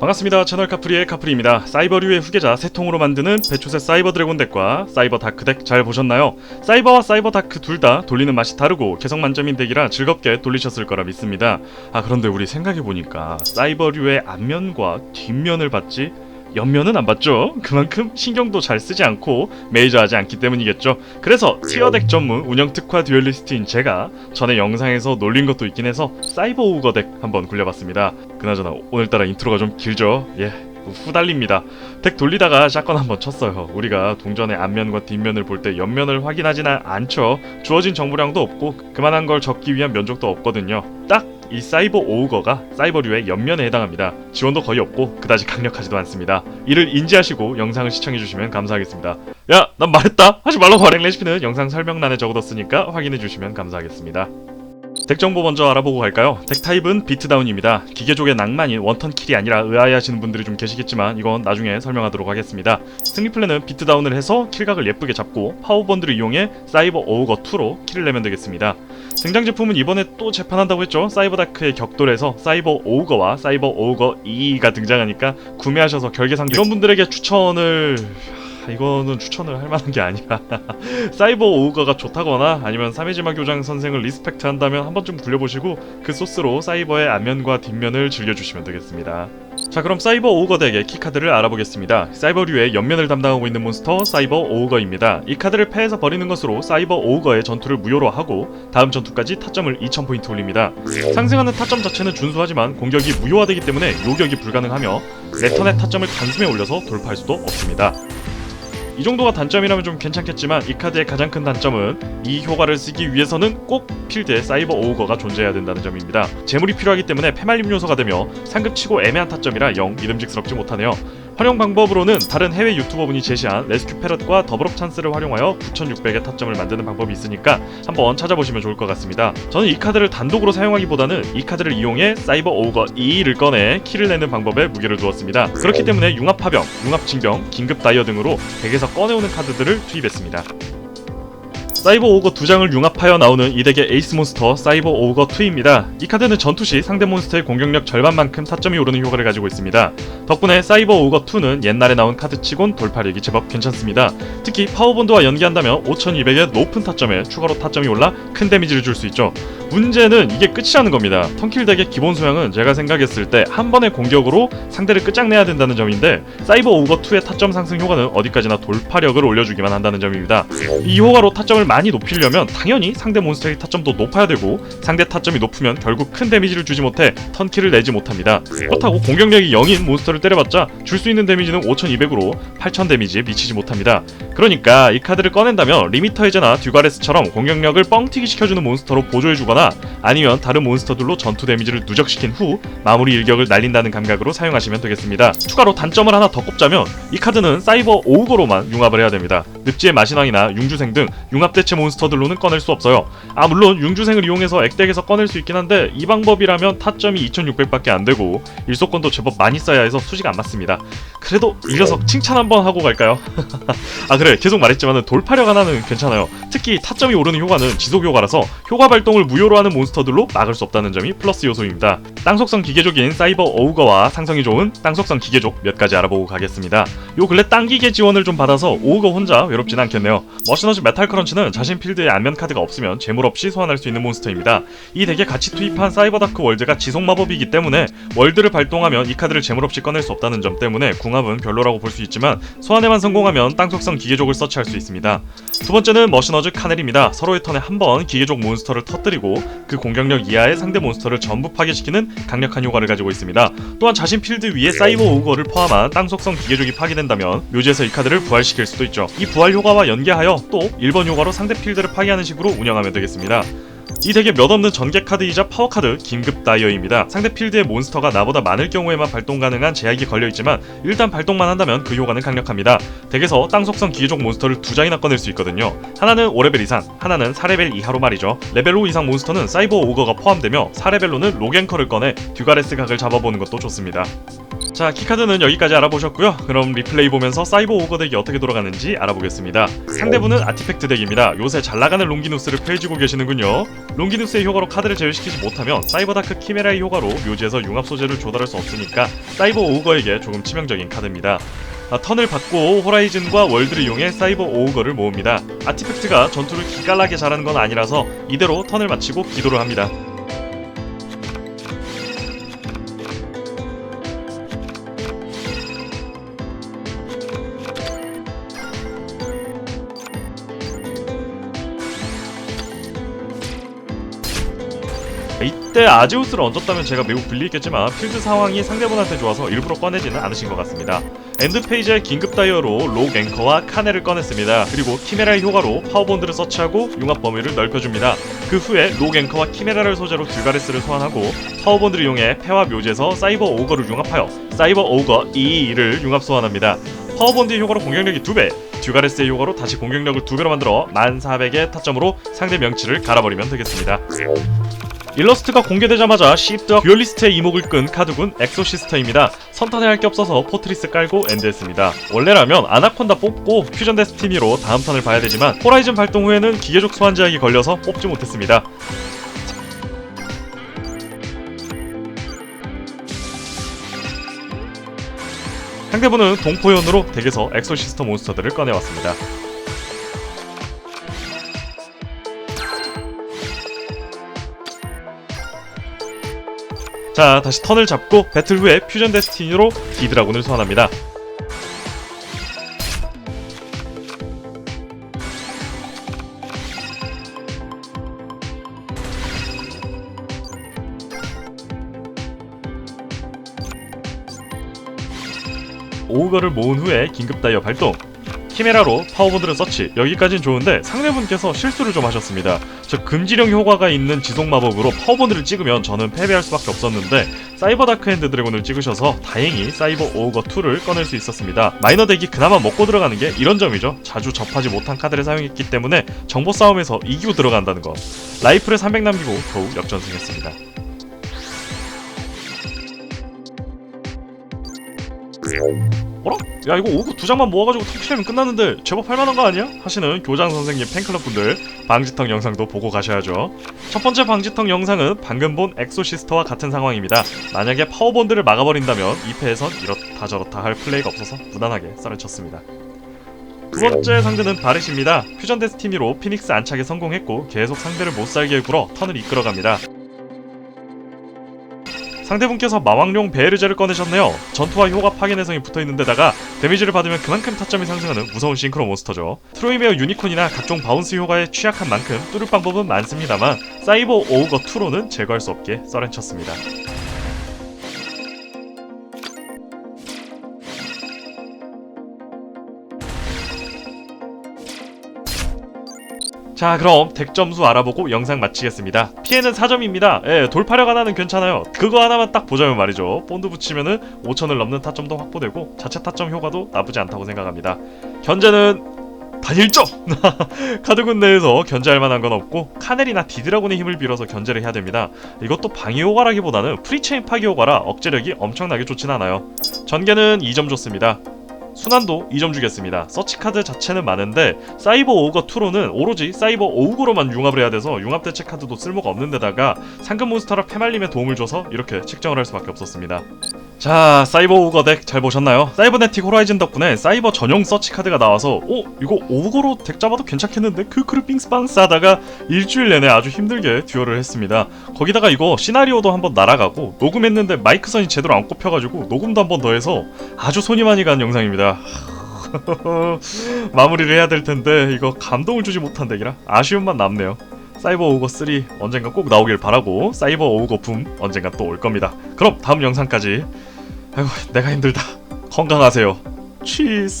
반갑습니다. 채널 카프리의 카프리입니다. 사이버류의 후계자 세통으로 만드는 배초세 사이버 드래곤 덱과 사이버 다크 덱 잘 보셨나요? 사이버와 사이버 다크 둘 다 돌리는 맛이 다르고 개성 만점인 덱이라 즐겁게 돌리셨을 거라 믿습니다. 아 그런데 우리 생각해보니까 사이버류의 앞면과 뒷면을 봤지 옆면은 안 봤죠? 그만큼 신경도 잘 쓰지 않고 메이저하지 않기 때문이겠죠. 그래서 티어덱 전문 운영 특화 듀얼리스트인 제가 전에 영상에서 놀린 것도 있긴 해서 사이버 오거 덱 한번 굴려봤습니다. 그나저나 오늘따라 인트로가 좀 길죠? 예. 후달립니다. 덱 돌리다가 샷건 한번 쳤어요. 우리가 동전의 앞면과 뒷면을 볼 때 옆면을 확인하지는 않죠. 주어진 정보량도 없고 그만한 걸 적기 위한 면적도 없거든요. 딱 이 사이버 오우거가 사이버류의 옆면에 해당합니다. 지원도 거의 없고 그다지 강력하지도 않습니다. 이를 인지하시고 영상을 시청해주시면 감사하겠습니다. 야, 난 말했다. 하지 말라고 발행 레시피는 영상 설명란에 적어뒀으니까 확인해주시면 감사하겠습니다. 덱 정보 먼저 알아보고 갈까요? 덱 타입은 비트다운입니다. 기계족의 낭만인 원턴 킬이 아니라 의아해하시는 분들이 좀 계시겠지만 이건 나중에 설명하도록 하겠습니다. 승리 플랜은 비트다운을 해서 킬각을 예쁘게 잡고 파워본드를 이용해 사이버 오우거 2로 킬을 내면 되겠습니다. 등장 제품은 이번에 또 재판한다고 했죠. 사이버다크의 격돌에서 사이버 오우거와 사이버 오우거 2가 등장하니까 구매하셔서 결계상대 이런 분들에게 추천을 하, 이거는 추천을 할 만한 게 아니라 사이버 오우거가 좋다거나 아니면 사메지마 교장 선생을 리스펙트 한다면 한 번쯤 굴려보시고 그 소스로 사이버의 앞면과 뒷면을 즐겨주시면 되겠습니다. 자 그럼 사이버 오우거 덱의 키카드를 알아보겠습니다. 사이버류의 옆면을 담당하고 있는 몬스터 사이버 오우거입니다. 이 카드를 패해서 버리는 것으로 사이버 오우거의 전투를 무효로 하고 다음 전투까지 타점을 2000포인트 올립니다. 상승하는 타점 자체는 준수하지만 공격이 무효화되기 때문에 요격이 불가능하며 레턴의 타점을 단숨에 올려서 돌파할 수도 없습니다. 이 정도가 단점이라면 좀 괜찮겠지만 이 카드의 가장 큰 단점은 이 효과를 쓰기 위해서는 꼭 필드에 사이버 오우거가 존재해야 된다는 점입니다. 재물이 필요하기 때문에 패말림 요소가 되며 상급치고 애매한 타점이라 영 믿음직스럽지 못하네요. 활용 방법으로는 다른 해외 유튜버분이 제시한 레스큐 패럿과 더블업 찬스를 활용하여 9600의 타점을 만드는 방법이 있으니까 한번 찾아보시면 좋을 것 같습니다. 저는 이 카드를 단독으로 사용하기보다는 이 카드를 이용해 사이버 오우거 2를 꺼내 킬을 내는 방법에 무게를 두었습니다. 그렇기 때문에 융합 파병, 융합 징병, 긴급 다이어 등으로 덱에서 꺼내오는 카드들을 투입했습니다. 사이버 오거 두 장을 융합하여 나오는 이 덱의 에이스 몬스터 사이버 오거 2입니다. 이 카드는 전투 시 상대 몬스터의 공격력 절반만큼 타점이 오르는 효과를 가지고 있습니다. 덕분에 사이버 오거 2는 옛날에 나온 카드치곤 돌파력이 제법 괜찮습니다. 특히 파워본드와 연계한다면 5200의 높은 타점에 추가로 타점이 올라 큰 데미지를 줄 수 있죠. 문제는 이게 끝이라는 겁니다. 턴킬 덱의 기본 소양은 제가 생각했을 때 한 번의 공격으로 상대를 끝장내야 된다는 점인데 사이버 오거 2의 타점 상승 효과는 어디까지나 돌파력을 올려주기만 한다는 점입니다. 이 효과로 타점을 많이 높이려면 당연히 상대 몬스터의 타점도 높아야 되고 상대 타점이 높으면 결국 큰 데미지를 주지 못해 턴킬을 내지 못합니다. 그렇다고 공격력이 0인 몬스터를 때려봤자 줄 수 있는 데미지는 5200으로 8000 데미지에 미치지 못합니다. 그러니까 이 카드를 꺼낸다면 리미터 해제나 듀가레스처럼 공격력을 뻥튀기 시켜주는 몬스터로 보조해주거나 아니면 다른 몬스터들로 전투 데미지를 누적시킨 후 마무리 일격을 날린다는 감각으로 사용하시면 되겠습니다. 추가로 단점을 하나 더 꼽자면 이 카드는 사이버 오우거로만 융합을 해야 됩니다. 늪지의 마신왕이나 융주생 등 융합 대체 몬스터들로는 꺼낼 수 없어요. 아 물론 융주생을 이용해서 액덱에서 꺼낼 수 있긴 한데 이 방법이라면 타점이 2600밖에 안 되고 일속권도 제법 많이 쌓여야 해서 수지가 안 맞습니다. 그래도 이 녀석 칭찬 한번 하고 갈까요? 아 그래 계속 말했지만 돌파력 하나는 괜찮아요. 특히 타점이 오르는 효과는 지속 효과라서 효과 발동을 무효로 하는 몬스터들로 막을 수 없다는 점이 플러스 요소입니다. 땅속성 기계족인 사이버 오우거와 상성이 좋은 땅속성 기계족 몇 가지 알아보고 가겠습니다. 요 근래 땅기계 지원을 좀 받아서 오우거 혼자 외롭진 않겠네요. 머시너즈 메탈 크런치는 자신 필드에 안면 카드가 없으면 재물 없이 소환할 수 있는 몬스터입니다. 이 덱에 같이 투입한 사이버 다크 월드가 지속 마법이기 때문에 월드를 발동하면 이 카드를 재물 없이 꺼낼 수 없다는 점 때문에 궁합은 별로라고 볼 수 있지만 소환에만 성공하면 땅속성 기계족을 서치할 수 있습니다. 두 번째는 머시너즈 카넬입니다. 서로의 턴에 한 번 기계족 몬스터를 터뜨리고 그 공격력 이하의 상대 몬스터를 전부 파괴시키는 강력한 효과를 가지고 있습니다. 또한 자신 필드 위에 사이버 오우거를 포함한 땅 속성 기계족이 파괴된다면 묘지에서 이 카드를 부활시킬 수도 있죠. 이 부활 효과와 연계하여 또 1번 효과로 상대 필드를 파괴하는 식으로 운영하면 되겠습니다. 이 덱에 몇 없는 전개 카드이자 파워 카드 긴급 다이어입니다. 상대 필드의 몬스터가 나보다 많을 경우에만 발동 가능한 제약이 걸려 있지만 일단 발동만 한다면 그 효과는 강력합니다. 덱에서 땅 속성 기계족 몬스터를 두 장이나 꺼낼 수 있거든요. 하나는 5레벨 이상, 하나는 4레벨 이하로 말이죠. 레벨 5 이상 몬스터는 사이버 오거가 포함되며 4레벨로는 로겐커를 꺼내 듀가레스 각을 잡아보는 것도 좋습니다. 자 키카드는 여기까지 알아보셨고요. 그럼 리플레이 보면서 사이버 오거 덱이 어떻게 돌아가는지 알아보겠습니다. 상대분은 아티팩트 덱입니다. 요새 잘 나가는 롱기누스를 펼치고 계시는군요. 롱기누스의 효과로 카드를 제외시키지 못하면 사이버다크 키메라의 효과로 묘지에서 융합 소재를 조달할 수 없으니까 사이버 오거에게 조금 치명적인 카드입니다. 아, 턴을 받고 호라이즌과 월드를 이용해 사이버 오우거를 모읍니다. 아티팩트가 전투를 기깔나게 잘하는 건 아니라서 이대로 턴을 마치고 기도를 합니다. 이때 아제우스를 얹었다면 제가 매우 불리했겠지만 필드 상황이 상대분한테 좋아서 일부러 꺼내지는 않으신 것 같습니다. 엔드 페이지에 긴급 다이어로 록 앵커와 카네를 꺼냈습니다. 그리고 키메라의 효과로 파워본드를 서치하고 융합 범위를 넓혀줍니다. 그 후에 록 앵커와 키메라를 소재로 듀가레스를 소환하고 파워본드를 이용해 폐와 묘지에서 사이버 오거를 융합하여 사이버 오거 2를 융합 소환합니다. 파워본드의 효과로 공격력이 2배, 듀가레스의 효과로 다시 공격력을 2배로 만들어 1400의 타점으로 상대 명치를 갈아버리면 되겠습니다. 일러스트가 공개되자마자 시프트와 듀얼리스트의 이목을 끈 카드군 엑소시스터입니다. 선탄에 할 게 없어서 포트리스 깔고 엔드했습니다. 원래라면 아나콘다 뽑고 퓨전 데스티니로 다음 턴을 봐야 되지만 호라이즌 발동 후에는 기계적 소환 제약이 걸려서 뽑지 못했습니다. 상대분은 동포연으로 덱에서 엑소시스터 몬스터들을 꺼내왔습니다. 자, 다시 턴을 잡고 배틀 후에 퓨전 데스티니로 디드라군을 소환합니다. 오우거를 모은 후에 긴급 다이어 발동 키메라로 파워본드를 서치. 여기까진 좋은데 상대분께서 실수를 좀 하셨습니다. 저 금지령 효과가 있는 지속 마법으로 파워본드를 찍으면 저는 패배할 수밖에 없었는데 사이버 다크 핸드 드래곤을 찍으셔서 다행히 사이버 오우거 2를 꺼낼 수 있었습니다. 마이너 덱이 그나마 먹고 들어가는 게 이런 점이죠. 자주 접하지 못한 카드를 사용했기 때문에 정보 싸움에서 이기고 들어간다는 거. 라이프를 300 남기고 겨우 역전승했습니다 어라? 야 이거 오구 두 장만 모아가지고 턱실면 끝났는데 제법 할만한 거 아니야? 하시는 교장 선생님 팬클럽 분들 방지턱 영상도 보고 가셔야죠. 첫 번째 방지턱 영상은 방금 본 엑소시스터와 같은 상황입니다. 만약에 파워본드를 막아버린다면 2패에선 이렇다 저렇다 할 플레이가 없어서 무난하게 썰을 쳤습니다. 두 번째 상대는 바렛입니다. 퓨전 데스티니로 피닉스 안착에 성공했고 계속 상대를 못 살게 굴어 턴을 이끌어갑니다. 상대분께서 마왕룡 베에르제를 꺼내셨네요. 전투와 효과 파괴 내성이 붙어있는데다가 데미지를 받으면 그만큼 타점이 상승하는 무서운 싱크로 몬스터죠. 트로이메어 유니콘이나 각종 바운스 효과에 취약한 만큼 뚫을 방법은 많습니다만 사이버 오우거 2로는 제거할 수 없게 썰렌쳤습니다. 자 그럼 덱 점수 알아보고 영상 마치겠습니다. 피해는 4점입니다. 예 돌파력 하나는 괜찮아요. 그거 하나만 딱 보자면 말이죠. 본드 붙이면은 5천을 넘는 타점도 확보되고 자체 타점 효과도 나쁘지 않다고 생각합니다. 견제는 단 1점! 카드군 내에서 견제할 만한 건 없고 카넬이나 디드라곤의 힘을 빌어서 견제를 해야 됩니다. 이것도 방위 효과라기보다는 프리체인 파괴 효과라 억제력이 엄청나게 좋진 않아요. 전개는 2점 줬습니다 순환도 2점 주겠습니다. 서치 카드 자체는 많은데 사이버 오우거 2로는 오로지 사이버 오우거로만 융합을 해야 돼서 융합 대체 카드도 쓸모가 없는 데다가 상금 몬스터라 패말림에 도움을 줘서 이렇게 책정을 할 수밖에 없었습니다. 자, 사이버 오우거 덱 잘 보셨나요? 사이버네틱 호라이즌 덕분에 사이버 전용 서치 카드가 나와서 어? 이거 오우거로 덱 잡아도 괜찮겠는데? 크크르 빙스방스 하다가 일주일 내내 아주 힘들게 듀얼을 했습니다. 거기다가 이거 시나리오도 한번 날아가고 녹음했는데 마이크선이 제대로 안 꼽혀가지고 녹음도 한번 더 해서 아주 손이 많이 간 영상입니다. 마무리를 해야 될 텐데 이거 감동을 주지 못한 덱이라 아쉬움만 남네요. 사이버 오우거 3 언젠가 꼭 나오길 바라고 사이버 오우거 붐 언젠가 또 올 겁니다. 그럼 다음 영상까지 아이고 내가 힘들다. 건강하세요. 치스.